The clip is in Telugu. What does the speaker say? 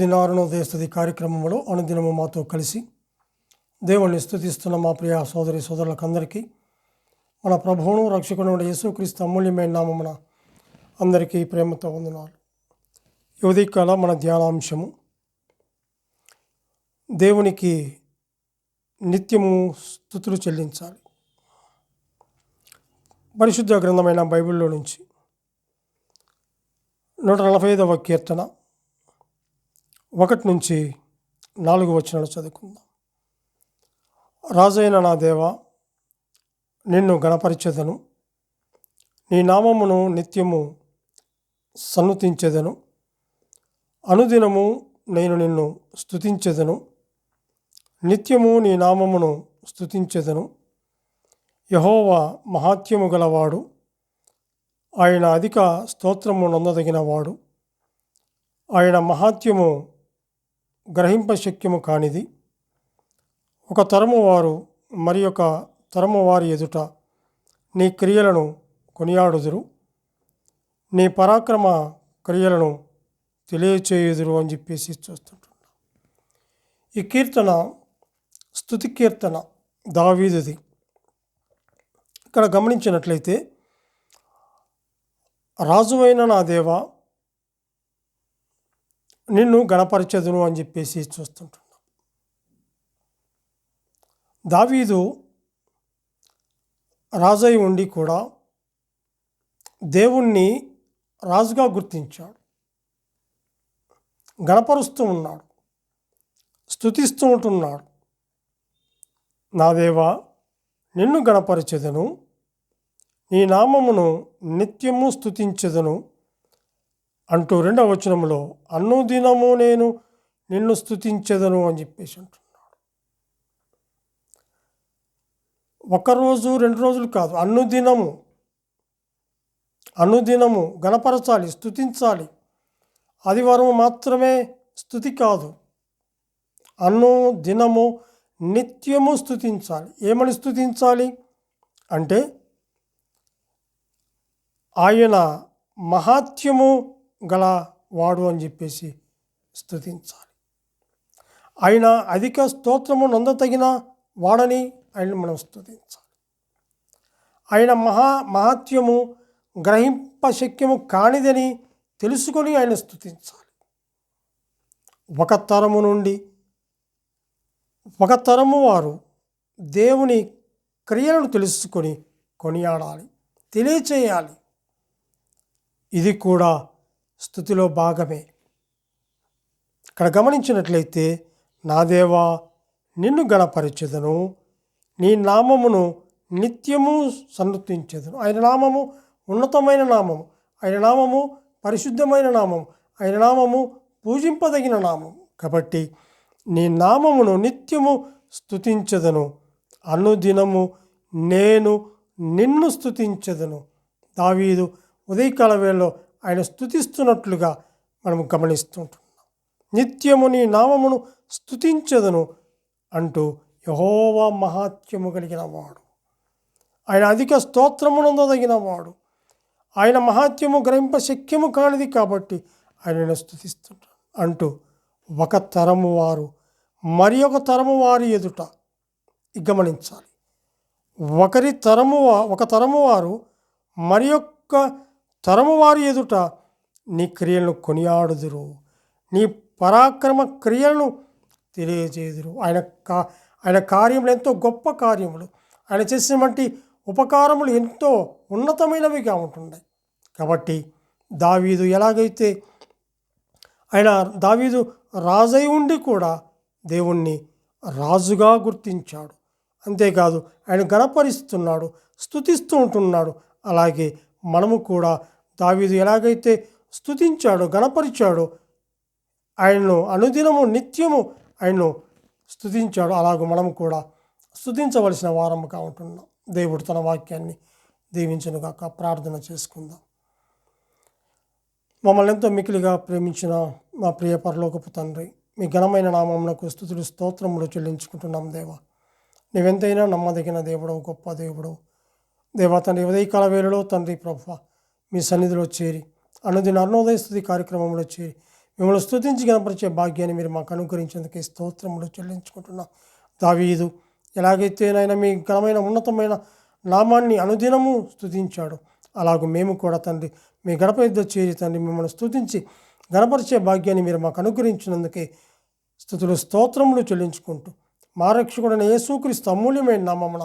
అనుదిన అరుణోదయస్తుది కార్యక్రమంలో అనుదినము మాతో కలిసి దేవుణ్ణి స్థుతిస్తున్న మా ప్రియ సోదరి సోదరులకందరికీ మన ప్రభువును రక్షకుడు యేసుక్రీస్తు అమూల్యమైన నామమున అందరికీ ప్రేమతో వందనాలు. ఈ కళ మన ధ్యానాంశము దేవునికి నిత్యము స్థుతులు చెల్లించాలి. పరిశుద్ధ గ్రంథమైన బైబిల్లో నుంచి నూట నలభై ఐదవ కీర్తన ఒకటి నుంచి నాలుగు వచనాలు చదువుకుందాం. రాజైన నా దేవ నిన్ను గణపరిచెదను. నీ నామమును నిత్యము సన్నుతించేదను. అనుదినము నేను నిన్ను స్థుతించేదను నిత్యము నీ నామమును స్తుతించెదను. యహోవా మహాత్యము గలవాడు. ఆయన అధిక స్తోత్రము నొందదగినవాడు. ఆయన మహాత్యము గ్రహింపశక్యము కానిది. ఒక తరము వారు మరి ఒక తరము వారి ఎదుట నీ క్రియలను కొనియాడుదురు. నీ పరాక్రమ క్రియలను తెలియచేయుదురు అని చెప్పేసి చూస్తుంటున్నా ఈ కీర్తన స్థుతి కీర్తన దావీదుది. ఇక్కడ గమనించినట్లయితే రాజువైన నా దేవా నిన్ను గణపరచదును అని చెప్పేసి చూస్తుంటున్నాం. దావీదు రాజై ఉండి కూడా దేవుణ్ణి రాజుగా గుర్తించాడు. గణపరుస్తూ ఉన్నాడు. స్థుతిస్తూ ఉంటున్నాడు. నా దేవా నిన్ను గణపరచెదను. నీ నామమును నిత్యము స్థుతించెదను అంటూ రెండవ వచనంలో అనుదినము నేను నిన్ను స్థుతించదను అని చెప్పేసి అంటున్నాడు. ఒకరోజు రెండు రోజులు కాదు అనుదినము అనుదినము గణపరచాలి స్థుతించాలి ఆదివారం మాత్రమే స్థుతి కాదు. అన్ను దినము నిత్యము స్థుతించాలి ఏమని స్థుతించాలి అంటే ఆయన మహాత్యము గల వాడు అని చెప్పేసి స్థుతించాలి. ఆయన అధిక స్తోత్రము నొందతగిన వాడని ఆయన మనం స్థుతించాలి. ఆయన మహా మహాత్యము గ్రహింపశక్యము కానిదని తెలుసుకొని ఆయన స్థుతించాలి. ఒక తరము నుండి ఒక తరము వారు దేవుని క్రియలను తెలుసుకొని కొనియాడాలి తెలియచేయాలి. ఇది కూడా స్థుతిలో భాగమే. ఇక్కడ గమనించినట్లయితే నా దేవా నిన్ను గణపరిచెదను నీ నామమును నిత్యము సన్నతించెదను ఆయన నామము ఉన్నతమైన నామము ఆయన నామము పరిశుద్ధమైన నామము ఆయన నామము పూజింపదగిన నామం కాబట్టి నీ నామమును నిత్యము స్థుతించదను. అనుదినము నేను నిన్ను స్థుతించదను. దావీదు ఉదయకాల వేళలో ఆయన స్థుతిస్తున్నట్లుగా మనం గమనిస్తుంటున్నాం. నిత్యము నీ నామమును స్థుతించదును అంటూ యహోవా మహాత్యము కలిగిన వాడు. ఆయన అధిక స్తోత్రమునందదగిన వాడు. ఆయన మహాత్యము గ్రహింప శక్యము కానిది కాబట్టి ఆయనను స్థుతిస్తుంటాడు అంటూ ఒక తరము వారు మరి ఒక తరము వారి ఎదుట గమనించాలి. ఒకరి తరము ఒక తరము వారు మరి యొక్క తరమువారి ఎదుట నీ క్రియలను కొనియాడుదురు. నీ పరాక్రమ క్రియలను తెలియజేదురు. ఆయన కా ఆయన కార్యములు ఎంతో గొప్ప కార్యములు. ఆయన చేసినటువంటి ఉపకారములు ఎంతో ఉన్నతమైనవిగా ఉంటున్నాయి. కాబట్టి దావీదు ఎలాగైతే ఆయన దావీదు రాజై ఉండి కూడా దేవుణ్ణి రాజుగా గుర్తించాడు. అంతేకాదు ఆయన గణపరిస్తున్నాడు స్థుతిస్తూ ఉంటున్నాడు. అలాగే మనము కూడా దావీదు ఎలాగైతే స్థుతించాడో గణపరిచాడో ఆయన్ను అనుదినము నిత్యము ఆయన్ను స్థుతించాడు అలాగ మనం కూడా స్థుతించవలసిన వారముగా ఉంటున్నాం. దేవుడు తన వాక్యాన్ని దీవించనుగాక. ప్రార్థన చేసుకుందాం. మమ్మల్ని ఎంతో మికిలిగా ప్రేమించిన మా ప్రియ పరలోకపు తండ్రి మీ ఘనమైన నామమునకు స్థుతులు స్తోత్రములు చెల్లించుకుంటున్నాం దేవా. నీవెంతైనా నమ్మదగిన దేవుడవు గొప్ప దేవుడవు. దేవా తండ్రి ఉదయకాల వేళలో తండ్రి ప్రభు మీ సన్నిధిలో చేరి అనుదిన అరుణోదయ స్థుతి కార్యక్రమంలో చేరి మిమ్మల్ని స్థుతించి గణపరిచే భాగ్యాన్ని మీరు మాకు అనుగ్రహించేందుకు స్తోత్రములు చెల్లించుకుంటున్నాం. దావీదు ఎలాగైతే నాయన మీ ఘనమైన ఉన్నతమైన నామాన్ని అనుదినము స్తుతించాడు. అలాగూ మేము కూడా తండ్రి మీ గడప యుద్ధ చేరి తండ్రి మిమ్మల్ని స్థుతించి గణపరిచే భాగ్యాన్ని మీరు మాకు అనుగ్రహించినందుకే స్థుతులు స్తోత్రములు చెల్లించుకుంటూ మా రక్షకుడైన యేసుక్రీస్తు అమూల్యమైన నామమున